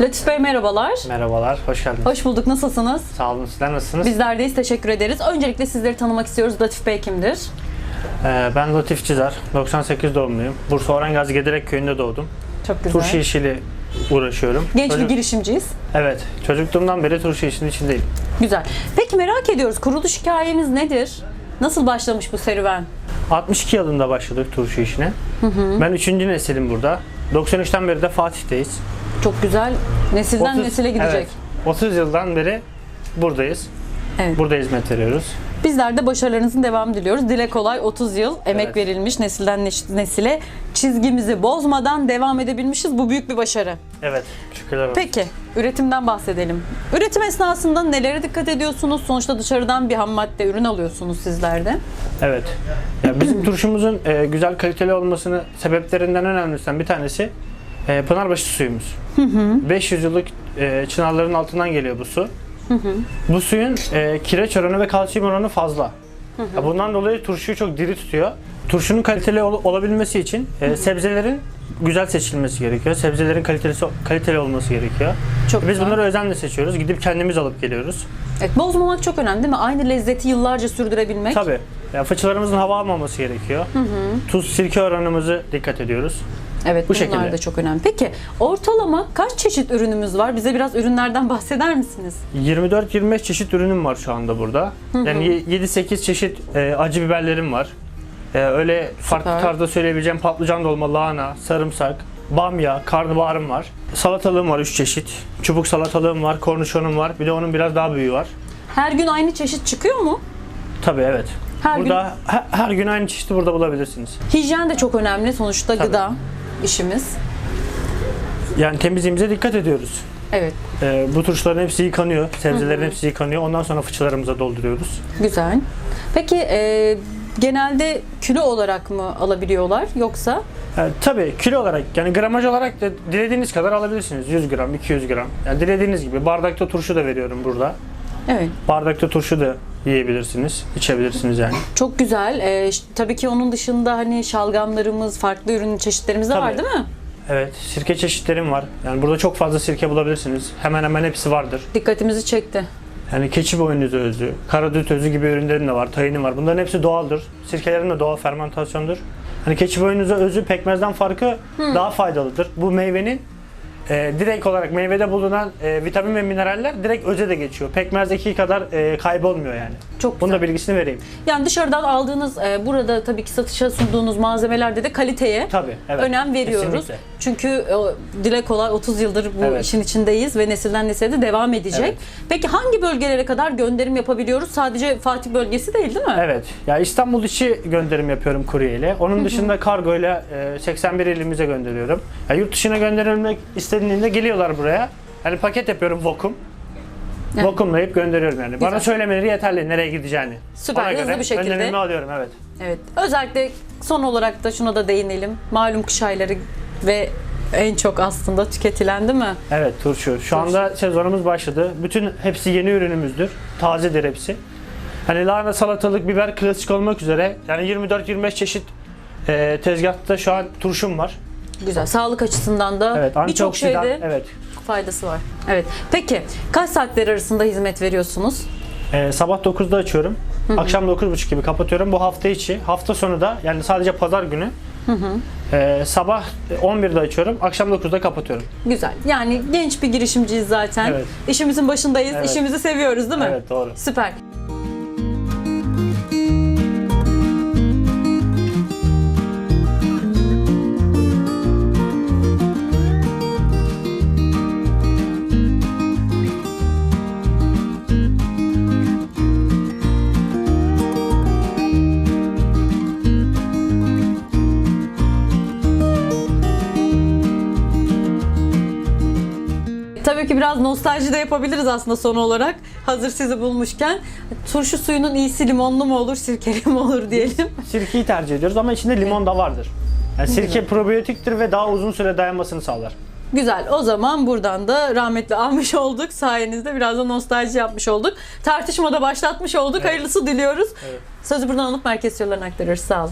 Latif Bey merhabalar. Merhabalar, hoş geldiniz. Hoş bulduk. Nasılsınız? Sağ olun, sizler nasılsınız? Bizlerdeyiz. Teşekkür ederiz. Öncelikle sizleri tanımak istiyoruz. Latif Bey kimdir? Ee, ben Latif Çizer, 98 doğumluyum. Bursa Orhangazi Gederek köyünde doğdum. Çok güzel. Turşu işiyle uğraşıyorum. Genç bir Çocuk- girişimciyiz. Evet, çocukluğumdan beri turşu işinin içindeyim. Güzel. Peki merak ediyoruz. Kuruluş hikayeniz nedir? Nasıl başlamış bu serüven? 62 yılında başladık turşu işine. Ben 3. nesilim burada. 93'ten beri de Fatih'teyiz. Çok güzel. Nesilden 30 nesile gidecek. Evet, 30 yıldan beri buradayız. Evet. Burada hizmet veriyoruz. Bizler de başarılarınızın devamını diliyoruz. Dile kolay 30 yıl emek Evet. verilmiş nesilden nesile çizgimizi bozmadan devam edebilmişiz. Bu büyük bir başarı. Evet, şükürler olsun. Peki, üretimden bahsedelim. Üretim esnasında nelere dikkat ediyorsunuz? Sonuçta dışarıdan bir ham madde ürün alıyorsunuz sizler de. Evet. Ya bizim turşumuzun e, güzel kaliteli olmasını sebeplerinden önemlisinden bir tanesi e, Pınarbaşı suyumuz. 500 yıllık e, çınarların altından geliyor bu su. Bu suyun e, kireç oranı ve kalsiyum oranı fazla. Ya bundan dolayı turşuyu çok diri tutuyor. Turşunun kaliteli ol- olabilmesi için e, sebzelerin güzel seçilmesi gerekiyor. Sebzelerin kaliteli kaliteli olması gerekiyor. Çok Biz güzel. bunları özenle seçiyoruz. Gidip kendimiz alıp geliyoruz. Evet, bozmamak çok önemli değil mi? Aynı lezzeti yıllarca sürdürebilmek. Tabii. Ya fıçılarımızın hava almaması gerekiyor. Tuz, sirke oranımızı dikkat ediyoruz. Evet, Bu bunlar şekilde. da çok önemli. Peki, ortalama kaç çeşit ürünümüz var? Bize biraz ürünlerden bahseder misiniz? 24-25 çeşit ürünüm var şu anda burada. Yani ye- 7-8 çeşit e, acı biberlerim var. E, öyle farklı Süper. tarzda söyleyebileceğim patlıcan dolma, lahana, sarımsak, bamya, karnabaharım var. Salatalığım var 3 çeşit. Çubuk salatalığım var, kornişonum var. Bir de onun biraz daha büyüğü var. Her gün aynı çeşit çıkıyor mu? Tabii evet. Her burada he- her gün aynı çeşidi burada bulabilirsiniz. Hijyen de çok önemli. Sonuçta Tabii. gıda işimiz. Yani temizliğimize dikkat ediyoruz. Evet, Ee, bu turşuların hepsi yıkanıyor. Sebzelerin hepsi yıkanıyor. Ondan sonra fıçılarımıza dolduruyoruz. güzel. Peki, e, genelde kilo olarak mı alabiliyorlar yoksa? Yani tabii kilo olarak yani gramaj olarak da dilediğiniz kadar alabilirsiniz. 100 gram, 200 gram. Yani dilediğiniz gibi. Bardakta turşu da veriyorum burada. Evet. Bardakta turşu da yiyebilirsiniz, içebilirsiniz yani. Çok güzel. Ee, ş- tabii ki onun dışında hani şalgamlarımız, farklı ürün çeşitlerimiz de var Tabii. değil mi? Evet, sirke çeşitlerim var. Yani burada çok fazla sirke bulabilirsiniz. Hemen hemen hepsi vardır. Dikkatimizi çekti. Yani keçi boynuzu özü, karadut özü gibi ürünlerim de var, tayinim var. Bunların hepsi doğaldır. Sirkelerin de doğal fermentasyondur. Hani keçi boynuzu özü pekmezden farkı daha faydalıdır. Bu meyvenin e, direkt olarak meyvede bulunan e, vitamin ve mineraller direkt öze de geçiyor. Pekmezdeki kadar e, kaybolmuyor yani. Çok Bunun güzel. da bilgisini vereyim. Yani dışarıdan aldığınız, e, burada tabii ki satışa sunduğunuz malzemelerde de kaliteye Tabii, evet. önem veriyoruz. Kesinlikle. Çünkü o, dile kolay 30 yıldır bu Evet. işin içindeyiz ve nesilden nesile de devam edecek. Evet. Peki hangi bölgelere kadar gönderim yapabiliyoruz? Sadece Fatih bölgesi değil değil mi? Evet. Ya İstanbul içi gönderim yapıyorum kurye ile. Onun dışında kargo ile e, 81 ilimize gönderiyorum. Ya yurt dışına gönderilmek istediğinde geliyorlar buraya. Hani paket yapıyorum vakum. Evet. Vakumlayıp gönderiyorum yani. Bana Güzel. söylemeleri yeterli nereye gideceğini. Süper, Ona hızlı göre bir şekilde. önlemimi alıyorum evet. Evet. Özellikle son olarak da şuna da değinelim. Malum kış ayları ve en çok aslında tüketilen değil mi? Evet turşu. Şu anda sezonumuz başladı. Bütün hepsi yeni ürünümüzdür. Tazedir hepsi. Hani lahana, salatalık, biber klasik olmak üzere. Yani 24-25 çeşit e, tezgahta şu an turşum var. Güzel. Sağlık açısından da Evet, birçok şeyde Evet. faydası var. Evet. Peki kaç saatler arasında hizmet veriyorsunuz? Ee, sabah 9'da açıyorum. Akşam 9.30 gibi kapatıyorum. Bu hafta içi. Hafta sonu da yani sadece pazar günü. Ee, sabah 11'de açıyorum. Akşam 9'da kapatıyorum. Güzel. Yani genç bir girişimciyiz zaten. Evet. İşimizin başındayız. Evet. İşimizi seviyoruz değil mi? Evet doğru. Süper. Tabii ki biraz nostalji de yapabiliriz aslında son olarak. Hazır sizi bulmuşken. Turşu suyunun iyisi limonlu mu olur, sirkeli mi olur diyelim. Sirkeyi tercih ediyoruz ama içinde limon da vardır. Yani sirke probiyotiktir ve daha uzun süre dayanmasını sağlar. Güzel. O zaman buradan da rahmetli almış olduk. Sayenizde biraz da nostalji yapmış olduk. Tartışmada başlatmış olduk. Hayırlısı diliyoruz. Evet. Sözü buradan alıp merkez yollarına aktarıyoruz. Sağ olun.